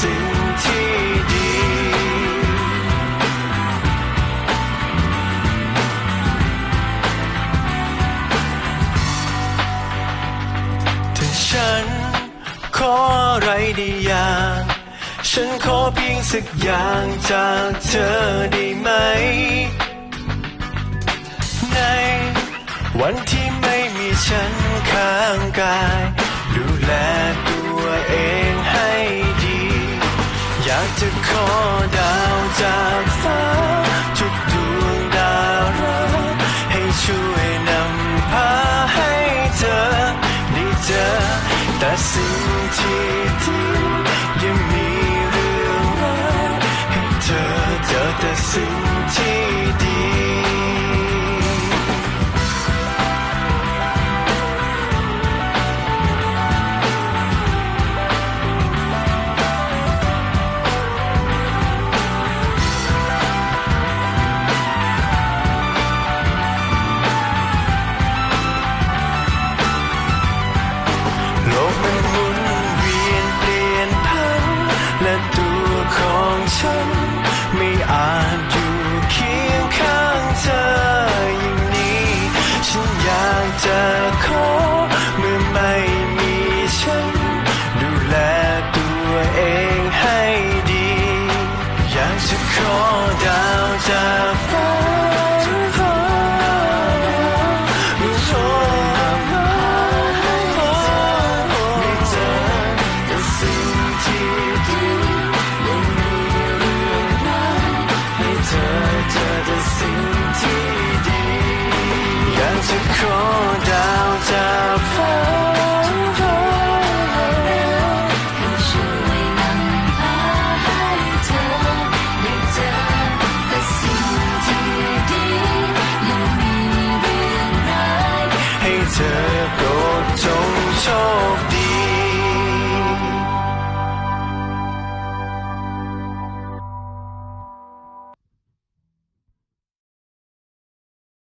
สิ่งที่ดีถ้าฉันขออะไรได้อย่าง ฉันขอเพียงสักอย่างจากเธอได้ไหม ในวันที่ ฉันข้างกาย ดูแลตัวเองให้ดี อยากจะขอดาวจากฟ้าทุกดวงดาวรักให้ช่วยนำพาให้เธอได้เจอแต่สิ่งที่ดียังมีเรื่องรายให้เธอเจอแต่สิ่งที่